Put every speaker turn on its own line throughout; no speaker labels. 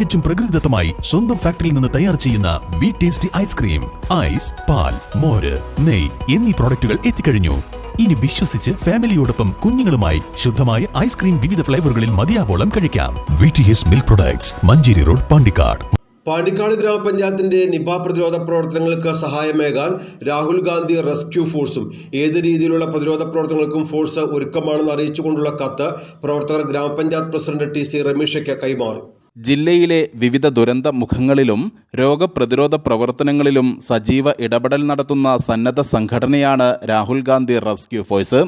തികച്ചും പ്രകൃതിദത്തമായി സ്വന്തം ഫാക്ടറിയിൽ നിന്ന് തയ്യാർ ചെയ്യുന്ന വി ടേസ്റ്റി ഐസ്ക്രീം ഐസ് പാൽ മോര് നെയ് എന്നീ പ്രോഡക്റ്റുകൾ എത്തിക്കഴിഞ്ഞു. ഇനി വിശ്വസിച്ച് ഫാമിലിയോടൊപ്പം കുഞ്ഞുങ്ങളുമായി ശുദ്ധമായ ഐസ്ക്രീം വിവിധ ഫ്ലേവറുകളിൽ മതിയാവോളം കഴിക്കാം. V T S milk products Manjeri road Pandikkad.
Pandikkad ഗ്രാമപഞ്ചായത്തിന്റെ നിപ പ്രതിരോധ പ്രവർത്തനങ്ങൾക്ക് സഹായമേകാൻ രാഹുൽ ഗാന്ധി റെസ്ക്യൂ ഫോഴ്സും ഏത് രീതിയിലുള്ള പ്രതിരോധ പ്രവർത്തനങ്ങൾക്കും ഫോഴ്സ് ഒരുക്കമാണെന്ന് അറിയിച്ചുകൊണ്ടുള്ള കത്ത് പ്രവർത്തകർ ഗ്രാമപഞ്ചായത്ത് പ്രസിഡന്റ് ടി സി റമീഷയ്ക്ക് കൈമാറി.
ജില്ലയിലെ വിവിധ ദുരന്ത മുഖങ്ങളിലും രോഗപ്രതിരോധ പ്രവർത്തനങ്ങളിലും സജീവ ഇടപെടൽ നടത്തുന്ന സന്നദ്ധ സംഘടനയാണ് രാഹുൽ ഗാന്ധി റെസ്ക്യൂ ഫോഴ്സ്.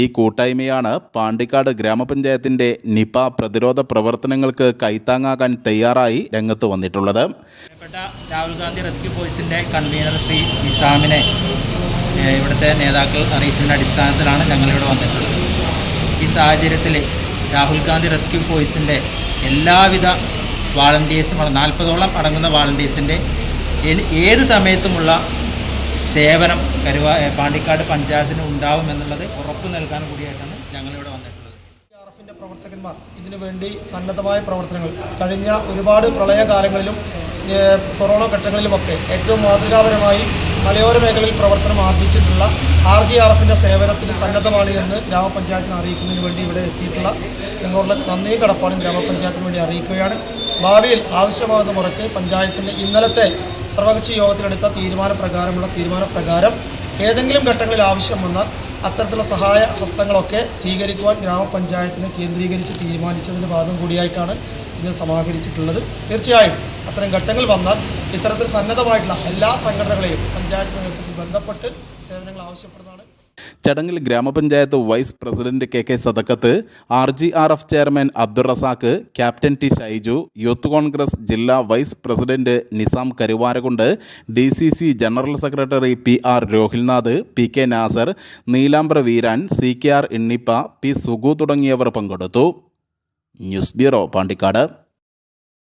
ഈ കൂട്ടായ്മയാണ് പാണ്ടിക്കാട് ഗ്രാമപഞ്ചായത്തിന്റെ നിപ പ്രതിരോധ പ്രവർത്തനങ്ങൾക്ക് കൈത്താങ്ങാകാൻ തയ്യാറായി രംഗത്ത് വന്നിട്ടുള്ളത്.
രാഹുൽ ഗാന്ധി റെസ്ക്യൂ ഫോഴ്സിന്റെ കൺവീനർ ശ്രീ നിസാമിനെ ഇവിടുത്തെ നേതാക്കൾ അറിയിച്ചതിന്റെ അടിസ്ഥാനത്തിലാണ് ഞങ്ങളിവിടെ വന്നിട്ടുള്ളത്. ഈ സാഹചര്യത്തിൽ രാഹുൽ ഗാന്ധി റെസ്ക്യൂ ഫോഴ്സിന്റെ എല്ലാവിധ വാളണ്ടിയേഴ്സും നാൽപ്പതോളം അടങ്ങുന്ന വാളണ്ടിയേഴ്സിന്റെ ഏത് സമയത്തുമുള്ള സേവനം കരുവാ പാണ്ടിക്കാട് പഞ്ചായത്തിന് ഉണ്ടാവുമെന്നുള്ളത് ഉറപ്പ് നൽകാൻ കൂടിയായിട്ടാണ് ഞങ്ങളിവിടെ വന്നിട്ടുള്ളത്.
പ്രവർത്തകന്മാർ ഇതിനു വേണ്ടി സന്നദ്ധമായ പ്രവർത്തനങ്ങൾ. കഴിഞ്ഞ ഒരുപാട് പ്രളയകാലങ്ങളിലും കൊറോണ ഘട്ടങ്ങളിലുമൊക്കെ ഏറ്റവും മാതൃകാപരമായി മലയോര മേഖലയിൽ പ്രവർത്തനം ആർജിച്ചിട്ടുള്ള ആർ ജി ആർ എഫിന്റെ സേവനത്തിന് സന്നദ്ധമാണ് എന്ന് ഗ്രാമപഞ്ചായത്തിനെ അറിയിക്കുന്നതിന് വേണ്ടി ഇവിടെ എത്തിയിട്ടുള്ള ഞങ്ങളുടെ നന്ദിയും കടപ്പാടും ഗ്രാമപഞ്ചായത്തിന് വേണ്ടി അറിയിക്കുകയാണ്. ഭാവിയിൽ ആവശ്യമാകുന്ന മുറയ്ക്ക് പഞ്ചായത്തിന്റെ ഇന്നലത്തെ സർവകക്ഷി യോഗത്തിലെടുത്ത തീരുമാനപ്രകാരമുള്ള തീരുമാനപ്രകാരം ഏതെങ്കിലും ഘട്ടങ്ങളിൽ ആവശ്യം വന്നാൽ അത്തരത്തിലുള്ള സഹായ ഹസ്തങ്ങളൊക്കെ സ്വീകരിക്കുവാൻ ഗ്രാമപഞ്ചായത്തിനെ കേന്ദ്രീകരിച്ച് തീരുമാനിച്ചതിന്റെ ഭാഗം കൂടിയായിട്ടാണ് ഇത് സമാഹരിച്ചിട്ടുള്ളത്. തീർച്ചയായും അത്തരം ഘട്ടങ്ങൾ വന്നാൽ ഇത്തരത്തിൽ സന്നദ്ധമായിട്ടുള്ള എല്ലാ സംഘടനകളെയും പഞ്ചായത്ത് നേതൃത്വത്തിൽ ബന്ധപ്പെട്ട് സേവനങ്ങൾ ആവശ്യപ്പെടുന്നതാണ്.
ചടങ്ങിൽ ഗ്രാമപഞ്ചായത്ത് vice president K K Sadakkath R G R F chairman Abdul Razak captain T Shaiju youth Congress ജില്ലാ vice president Nizam Karuvarakundu D C C general secretary P R Rohilnath P K Nasar Neelambra Veeran C K R Innippa P Sugu തുടങ്ങിയവർ പങ്കെടുത്തു. News bureau Pandikkad.